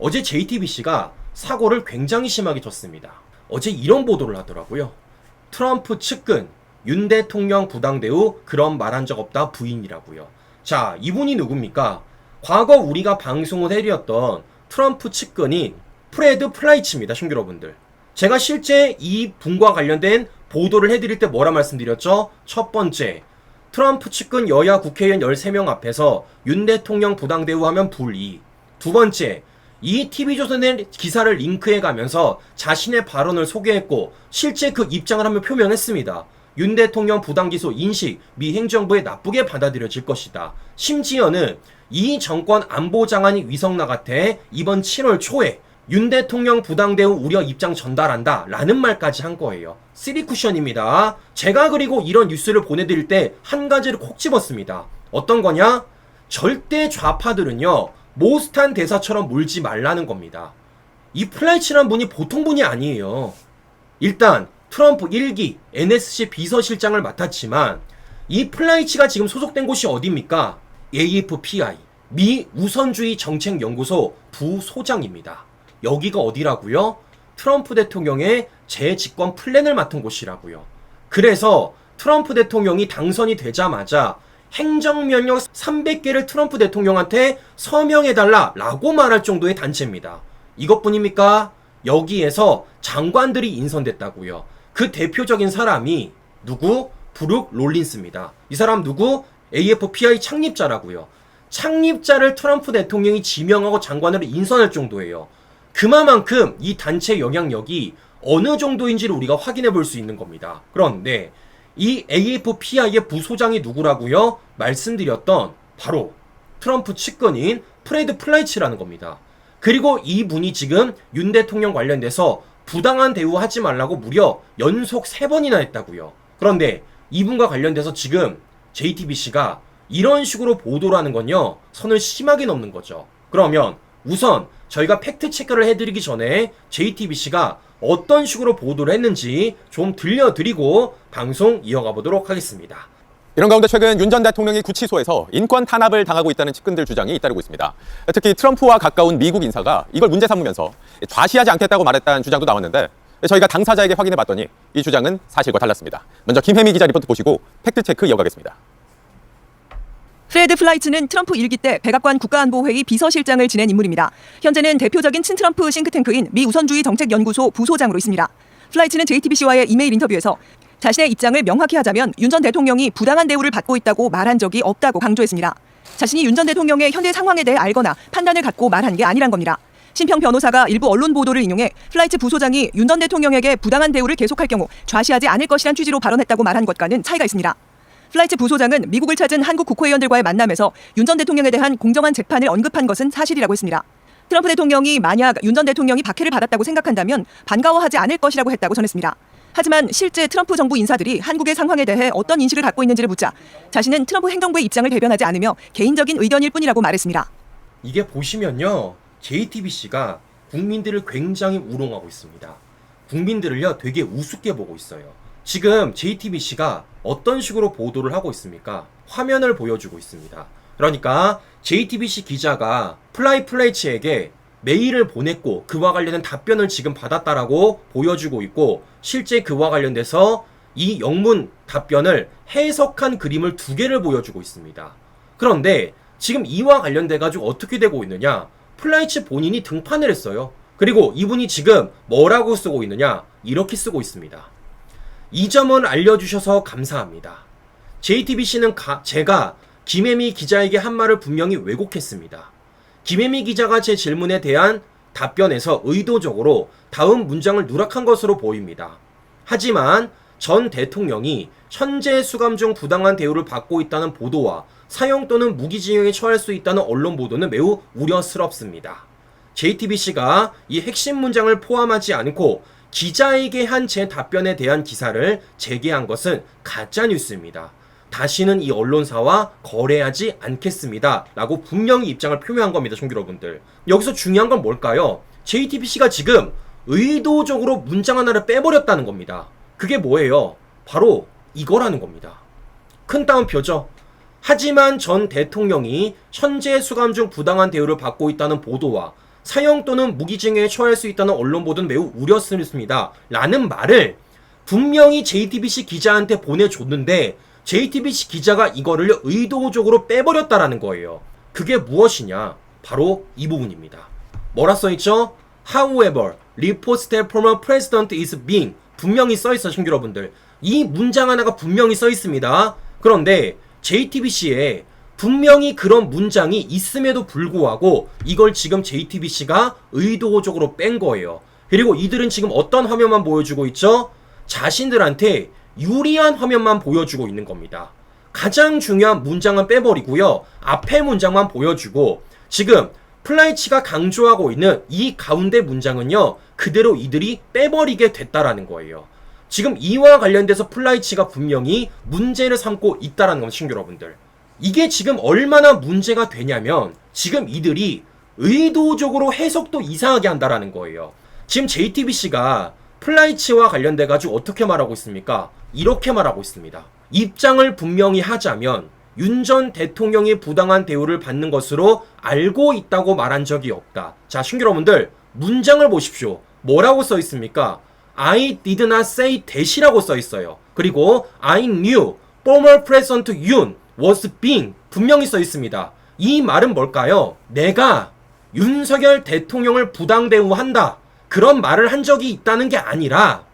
어제 JTBC가 사고를 굉장히 심하게 쳤습니다. 어제 이런 보도를 하더라고요. 트럼프 측근 윤 대통령 부당대우 그런 말 한 적 없다 부인이라고요. 자, 이분이 누굽니까? 과거 우리가 방송을 해드렸던 트럼프 측근인 프레드 플라이츠입니다, 신규 여러분들. 제가 실제 이 분과 관련된 보도를 해드릴 때 뭐라 말씀드렸죠? 첫 번째, 트럼프 측근 여야 국회의원 13명 앞에서 윤 대통령 부당대우하면 불이익. 두 번째, 이 TV조선의 기사를 링크해 가면서 자신의 발언을 소개했고 실제 그 입장을 한번 표명했습니다. 윤 대통령 부당기소 인식 미 행정부에 나쁘게 받아들여질 것이다. 심지어는 이 정권 안보장관이 위성나한테 이번 7월 초에 윤 대통령 부당대우 우려 입장 전달한다 라는 말까지 한 거예요. 쓰리 쿠션입니다. 제가 그리고 이런 뉴스를 보내드릴 때 한 가지를 콕 집었습니다. 어떤 거냐? 절대 좌파들은요, 모스탄 대사처럼 물지 말라는 겁니다. 이 플라이치란 분이 보통 분이 아니에요. 일단 트럼프 1기 NSC 비서실장을 맡았지만 이 플라이치가 지금 소속된 곳이 어디입니까? AFPI 미 우선주의 정책 연구소 부소장입니다. 여기가 어디라고요? 트럼프 대통령의 재집권 플랜을 맡은 곳이라고요. 그래서 트럼프 대통령이 당선이 되자마자 행정명령 300개를 트럼프 대통령한테 서명해달라 라고 말할 정도의 단체입니다. 이것뿐입니까? 여기에서 장관들이 인선됐다고요. 그 대표적인 사람이 누구? 브룩 롤린스입니다. 이 사람 누구? AFPI 창립자라고요. 창립자를 트럼프 대통령이 지명하고 장관으로 인선할 정도예요. 그만큼 이 단체 영향력이 어느 정도인지를 우리가 확인해 볼 수 있는 겁니다. 그런데 이 AFPI의 부소장이 누구라고요? 말씀드렸던 바로 트럼프 측근인 프레드 플라이츠라는 겁니다. 그리고 이분이 지금 윤 대통령 관련돼서 부당한 대우하지 말라고 무려 연속 세번이나 했다고요. 그런데 이분과 관련돼서 지금 JTBC가 이런 식으로 보도를 하는 건요, 선을 심하게 넘는 거죠. 그러면 우선 저희가 팩트 체크를 해드리기 전에 JTBC가 어떤 식으로 보도를 했는지 좀 들려드리고 방송 이어가 보도록 하겠습니다. 이런 가운데 최근 윤 전 대통령이 구치소에서 인권 탄압을 당하고 있다는 측근들 주장이 잇따르고 있습니다. 특히 트럼프와 가까운 미국 인사가 이걸 문제 삼으면서 좌시하지 않겠다고 말했다는 주장도 나왔는데 저희가 당사자에게 확인해 봤더니 이 주장은 사실과 달랐습니다. 먼저 김혜미 기자 리포트 보시고 팩트 체크 이어가겠습니다. 프레드 플라이츠는 트럼프 일기 때 백악관 국가안보회의 비서실장을 지낸 인물입니다. 현재는 대표적인 친트럼프 싱크탱크인 미 우선주의 정책연구소 부소장으로 있습니다. 플라이츠는 JTBC와의 이메일 인터뷰에서 자신의 입장을 명확히 하자면 윤 전 대통령이 부당한 대우를 받고 있다고 말한 적이 없다고 강조했습니다. 자신이 윤 전 대통령의 현재 상황에 대해 알거나 판단을 갖고 말한 게 아니란 겁니다. 신평 변호사가 일부 언론 보도를 인용해 플라이츠 부소장이 윤 전 대통령에게 부당한 대우를 계속할 경우 좌시하지 않을 것이란 취지로 발언했다고 말한 것과는 차이가 있습니다. 플라이츠 부소장은 미국을 찾은 한국 국회의원들과의 만남에서 윤 전 대통령에 대한 공정한 재판을 언급한 것은 사실이라고 했습니다. 트럼프 대통령이 만약 윤 전 대통령이 박해를 받았다고 생각한다면 반가워하지 않을 것이라고 했다고 전했습니다. 하지만 실제 트럼프 정부 인사들이 한국의 상황에 대해 어떤 인식을 갖고 있는지를 묻자 자신은 트럼프 행정부의 입장을 대변하지 않으며 개인적인 의견일 뿐이라고 말했습니다. 이게 보시면요, JTBC가 국민들을 굉장히 우롱하고 있습니다. 국민들을요, 되게 우습게 보고 있어요. 지금 JTBC가 어떤 식으로 보도를 하고 있습니까? 화면을 보여주고 있습니다. 그러니까 JTBC 기자가 플라이 플레이츠에게 메일을 보냈고 그와 관련된 답변을 지금 받았다라고 보여주고 있고 실제 그와 관련돼서 이 영문 답변을 해석한 그림을 두 개를 보여주고 있습니다. 그런데 지금 이와 관련돼 가지고 어떻게 되고 있느냐? 플라이츠 본인이 등판을 했어요. 그리고 이분이 지금 뭐라고 쓰고 있느냐? 이렇게 쓰고 있습니다. 이 점은 알려주셔서 감사합니다. JTBC는 제가 김혜미 기자에게 한 말을 분명히 왜곡했습니다. 김혜미 기자가 제 질문에 대한 답변에서 의도적으로 다음 문장을 누락한 것으로 보입니다. 하지만 전 대통령이 현재 수감 중 부당한 대우를 받고 있다는 보도와 사형 또는 무기징역에 처할 수 있다는 언론 보도는 매우 우려스럽습니다. JTBC가 이 핵심 문장을 포함하지 않고 기자에게 한 제 답변에 대한 기사를 재개한 것은 가짜 뉴스입니다. 다시는 이 언론사와 거래하지 않겠습니다. 라고 분명히 입장을 표명한 겁니다, 총기 여러분들. 여기서 중요한 건 뭘까요? JTBC가 지금 의도적으로 문장 하나를 빼버렸다는 겁니다. 그게 뭐예요? 바로 이거라는 겁니다. 큰 따옴표죠. 하지만 전 대통령이 현재 수감 중 부당한 대우를 받고 있다는 보도와 사형 또는 무기징역에 처할 수 있다는 언론 보도는 매우 우려스럽습니다. 라는 말을 분명히 JTBC 기자한테 보내줬는데 JTBC 기자가 이거를 의도적으로 빼버렸다라는 거예요. 그게 무엇이냐? 바로 이 부분입니다. 뭐라 써있죠? However, reports that former president is being 분명히 써있어 신규 여러분들 이 문장 하나가 분명히 써있습니다. 그런데 JTBC에 분명히 그런 문장이 있음에도 불구하고 이걸 지금 JTBC가 의도적으로 뺀 거예요. 그리고 이들은 지금 어떤 화면만 보여주고 있죠? 자신들한테 유리한 화면만 보여주고 있는 겁니다. 가장 중요한 문장은 빼버리고요. 앞에 문장만 보여주고 지금 플라이치가 강조하고 있는 이 가운데 문장은요. 그대로 이들이 빼버리게 됐다라는 거예요. 지금 이와 관련돼서 플라이치가 분명히 문제를 삼고 있다라는 친구 여러분들. 이게 지금 얼마나 문제가 되냐면 지금 이들이 의도적으로 해석도 이상하게 한다라는 거예요. 지금 JTBC가 플라이치와 관련돼 가지고 어떻게 말하고 있습니까? 이렇게 말하고 있습니다. 입장을 분명히 하자면 윤 전 대통령이 부당한 대우를 받는 것으로 알고 있다고 말한 적이 없다. 자, 신규 여러분들 문장을 보십시오. 뭐라고 써 있습니까? I did not say that이라고 써 있어요. 그리고 I knew former president Yoon was being 분명히 써 있습니다. 이 말은 뭘까요? 내가 윤석열 대통령을 부당 대우한다. 그런 말을 한 적이 있다는 게 아니라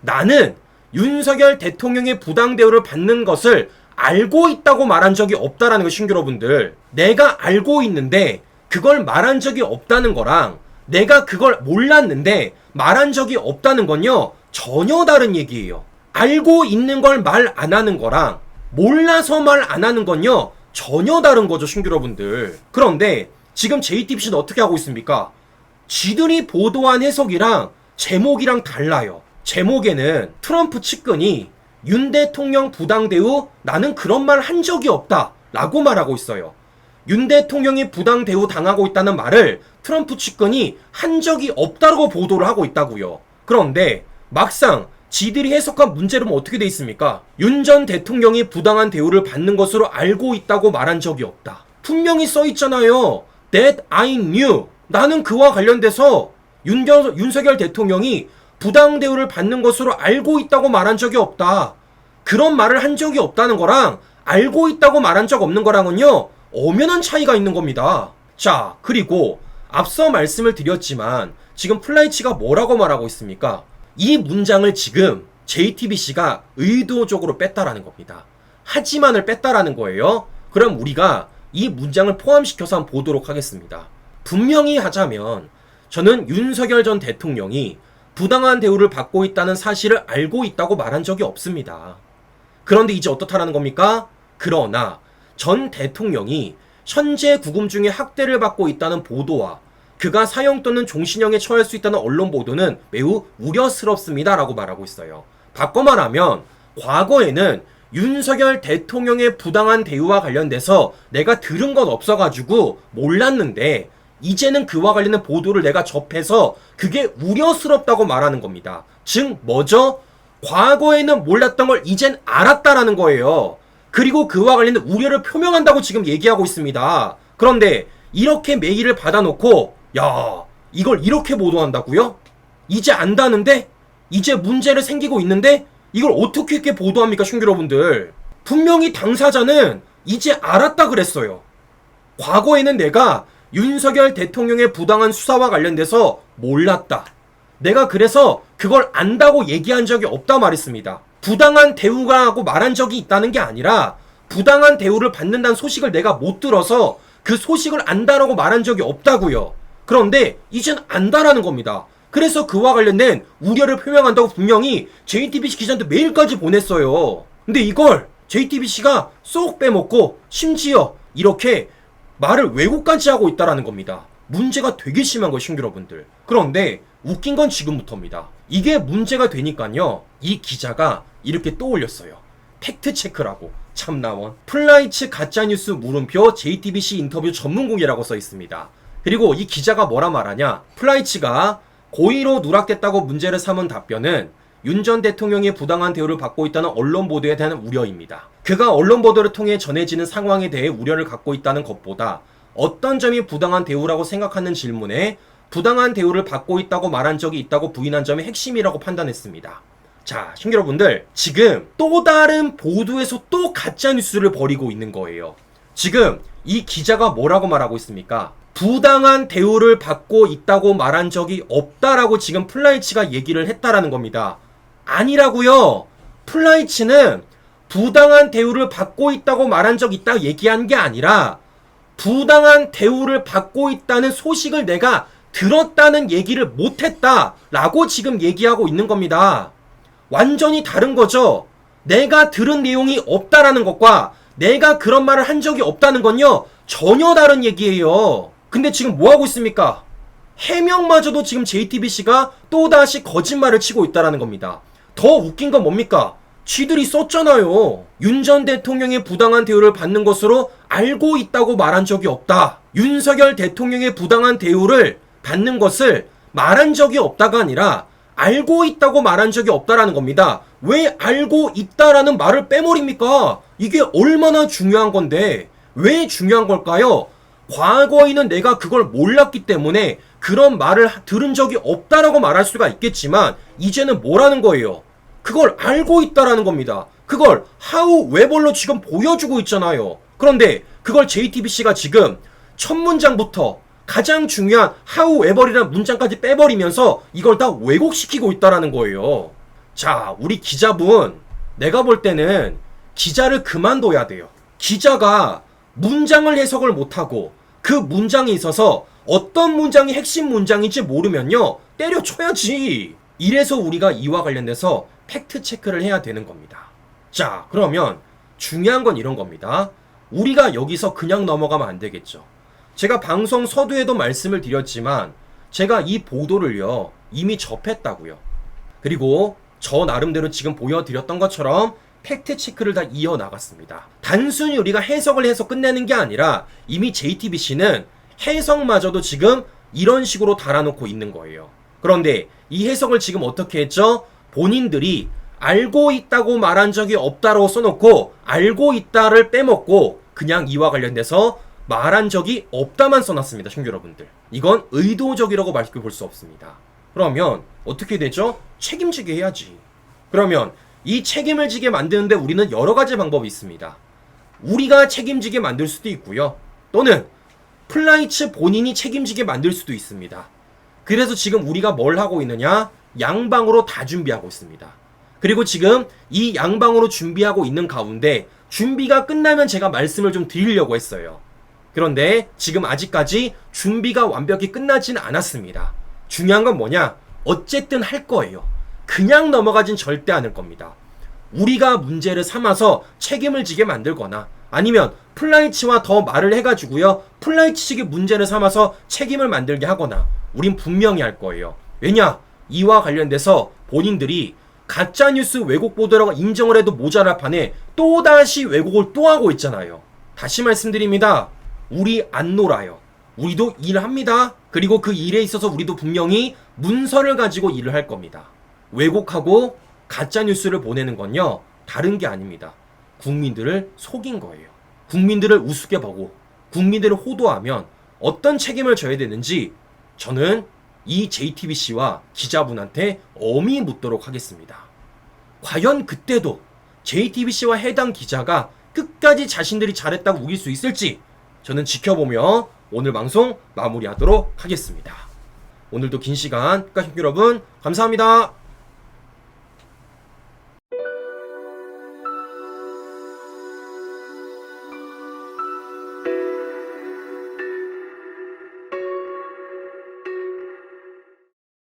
나는 윤석열 대통령의 부당 대우를 받는 것을 알고 있다고 말한 적이 없다라는 거 신규 여러분들. 내가 알고 있는데 그걸 말한 적이 없다는 거랑 내가 그걸 몰랐는데 말한 적이 없다는 건요. 전혀 다른 얘기예요. 알고 있는 걸 말 안 하는 거랑 몰라서 말 안 하는 건요. 전혀 다른 거죠, 신규 여러분들. 그런데 지금 JTBC는 어떻게 하고 있습니까? 쥐들이 보도한 해석이랑 제목이랑 달라요. 제목에는 트럼프 측근이 윤 대통령 부당 대우 나는 그런 말 한 적이 없다 라고 말하고 있어요. 윤 대통령이 부당 대우 당하고 있다는 말을 트럼프 측근이 한 적이 없다고 보도를 하고 있다고요. 그런데 막상 지들이 해석한 문제로는 어떻게 돼 있습니까? 윤 전 대통령이 부당한 대우를 받는 것으로 알고 있다고 말한 적이 없다. 분명히 써 있잖아요. That I knew. 나는 그와 관련돼서 윤겨, 윤석열 대통령이 부당 대우를 받는 것으로 알고 있다고 말한 적이 없다. 그런 말을 한 적이 없다는 거랑 알고 있다고 말한 적 없는 거랑은요, 엄연한 차이가 있는 겁니다. 자, 그리고 앞서 말씀을 드렸지만 지금 플라이치가 뭐라고 말하고 있습니까? 이 문장을 지금 JTBC가 의도적으로 뺐다라는 겁니다. 하지만을 뺐다라는 거예요. 그럼 우리가 이 문장을 포함시켜서 한번 보도록 하겠습니다. 분명히 하자면 저는 윤석열 전 대통령이 부당한 대우를 받고 있다는 사실을 알고 있다고 말한 적이 없습니다. 그런데 이제 어떻다라는 겁니까? 그러나 전 대통령이 현재 구금 중에 학대를 받고 있다는 보도와 그가 사형 또는 종신형에 처할 수 있다는 언론 보도는 매우 우려스럽습니다라고 말하고 있어요. 바꿔 말하면 과거에는 윤석열 대통령의 부당한 대우와 관련돼서 내가 들은 건 없어가지고 몰랐는데 이제는 그와 관련된 보도를 내가 접해서 그게 우려스럽다고 말하는 겁니다. 즉 뭐죠? 과거에는 몰랐던 걸 이젠 알았다라는 거예요. 그리고 그와 관련된 우려를 표명한다고 지금 얘기하고 있습니다. 그런데 이렇게 메일을 받아놓고 야 이걸 이렇게 보도한다고요? 이제 안다는데? 이제 문제를 생기고 있는데? 이걸 어떻게 이렇게 보도합니까, 신규 여러분들? 분명히 당사자는 이제 알았다 그랬어요. 과거에는 내가 윤석열 대통령의 부당한 수사와 관련돼서 몰랐다. 내가 그래서 그걸 안다고 얘기한 적이 없다 말했습니다. 부당한 대우가 하고 말한 적이 있다는 게 아니라 부당한 대우를 받는다는 소식을 내가 못 들어서 그 소식을 안다라고 말한 적이 없다고요. 그런데 이젠 안다라는 겁니다. 그래서 그와 관련된 우려를 표명한다고 분명히 JTBC 기자한테 메일까지 보냈어요. 근데 이걸 JTBC가 쏙 빼먹고 심지어 이렇게 말을 왜곡까지 하고 있다라는 겁니다. 문제가 되게 심한 거 신규 여러분들. 그런데 웃긴 건 지금부터입니다. 이게 문제가 되니까요. 이 기자가 이렇게 또 올렸어요. 팩트 체크라고. 참나원. 플라이츠 가짜뉴스 물음표 JTBC 인터뷰 전문공이라고 써 있습니다. 그리고 이 기자가 뭐라 말하냐. 플라이츠가 고의로 누락됐다고 문제를 삼은 답변은 윤 전 대통령이 부당한 대우를 받고 있다는 언론 보도에 대한 우려입니다. 그가 언론 보도를 통해 전해지는 상황에 대해 우려를 갖고 있다는 것보다 어떤 점이 부당한 대우라고 생각하는 질문에 부당한 대우를 받고 있다고 말한 적이 있다고 부인한 점이 핵심이라고 판단했습니다. 자, 신여러분들 지금 또 다른 보도에서 또 가짜 뉴스를 벌이고 있는 거예요. 지금 이 기자가 뭐라고 말하고 있습니까? 부당한 대우를 받고 있다고 말한 적이 없다라고 지금 플라이치가 얘기를 했다라는 겁니다. 아니라고요. 플라이치는 부당한 대우를 받고 있다고 말한 적 있다 얘기한 게 아니라 부당한 대우를 받고 있다는 소식을 내가 들었다는 얘기를 못했다라고 지금 얘기하고 있는 겁니다. 완전히 다른 거죠. 내가 들은 내용이 없다라는 것과 내가 그런 말을 한 적이 없다는 건요, 전혀 다른 얘기예요. 근데 지금 뭐 하고 있습니까? 해명마저도 지금 JTBC가 또다시 거짓말을 치고 있다라는 겁니다. 더 웃긴 건 뭡니까? 쥐들이 썼잖아요. 윤 전 대통령의 부당한 대우를 받는 것으로 알고 있다고 말한 적이 없다. 윤석열 대통령의 부당한 대우를 받는 것을 말한 적이 없다가 아니라 알고 있다고 말한 적이 없다라는 겁니다. 왜 알고 있다라는 말을 빼버립니까? 이게 얼마나 중요한 건데 왜 중요한 걸까요? 과거에는 내가 그걸 몰랐기 때문에 그런 말을 하- 들은 적이 없다라고 말할 수가 있겠지만 이제는 뭐라는 거예요? 그걸 알고 있다라는 겁니다. 그걸 하우 웨벌로 지금 보여주고 있잖아요. 그런데 그걸 JTBC가 지금 첫 문장부터 가장 중요한 하우 웨벌이라는 문장까지 빼버리면서 이걸 다 왜곡시키고 있다라는 거예요. 자, 우리 기자분, 내가 볼 때는 기자를 그만둬야 돼요. 기자가 문장을 해석을 못하고 그 문장에 있어서 어떤 문장이 핵심 문장인지 모르면요, 때려쳐야지. 이래서 우리가 이와 관련돼서 팩트 체크를 해야 되는 겁니다. 자, 그러면 중요한 건 이런 겁니다. 우리가 여기서 그냥 넘어가면 안 되겠죠. 제가 방송 서두에도 말씀을 드렸지만 제가 이 보도를요 이미 접했다고요. 그리고 저 나름대로 지금 보여드렸던 것처럼 팩트 체크를 다 이어 나갔습니다. 단순히 우리가 해석을 해서 끝내는 게 아니라 이미 JTBC는 해석마저도 지금 이런 식으로 달아놓고 있는 거예요. 그런데 이 해석을 지금 어떻게 했죠? 본인들이 알고 있다고 말한 적이 없다라고 써놓고 알고 있다를 빼먹고 그냥 이와 관련돼서 말한 적이 없다만 써놨습니다, 신규 여러분들. 이건 의도적이라고 말씀해 볼수 없습니다. 그러면 어떻게 되죠? 책임지게 해야지. 그러면 이 책임을 지게 만드는데 우리는 여러 가지 방법이 있습니다. 우리가 책임지게 만들 수도 있고요. 또는 플라이츠 본인이 책임지게 만들 수도 있습니다. 그래서 지금 우리가 뭘 하고 있느냐? 양방으로 다 준비하고 있습니다. 그리고 지금 이 양방으로 준비하고 있는 가운데 준비가 끝나면 제가 말씀을 좀 드리려고 했어요. 그런데 지금 아직까지 준비가 완벽히 끝나진 않았습니다. 중요한 건 뭐냐? 어쨌든 할 거예요. 그냥 넘어가진 절대 않을 겁니다. 우리가 문제를 삼아서 책임을 지게 만들거나 아니면 플라이치와 더 말을 해가지고요. 플라이치 측이 문제를 삼아서 책임을 만들게 하거나 우린 분명히 할 거예요. 왜냐? 이와 관련돼서 본인들이 가짜뉴스 왜곡 보도라고 인정을 해도 모자랄 판에 또다시 왜곡을 또 하고 있잖아요. 다시 말씀드립니다. 우리 안 놀아요. 우리도 일합니다. 그리고 그 일에 있어서 우리도 분명히 문서를 가지고 일을 할 겁니다. 왜곡하고 가짜 뉴스를 보내는 건요. 다른 게 아닙니다. 국민들을 속인 거예요. 국민들을 우습게 보고 국민들을 호도하면 어떤 책임을 져야 되는지 저는 이 JTBC와 기자분한테 엄히 묻도록 하겠습니다. 과연 그때도 JTBC와 해당 기자가 끝까지 자신들이 잘했다고 우길 수 있을지 저는 지켜보며 오늘 방송 마무리하도록 하겠습니다. 오늘도 긴 시간 끝까지 여러분 감사합니다.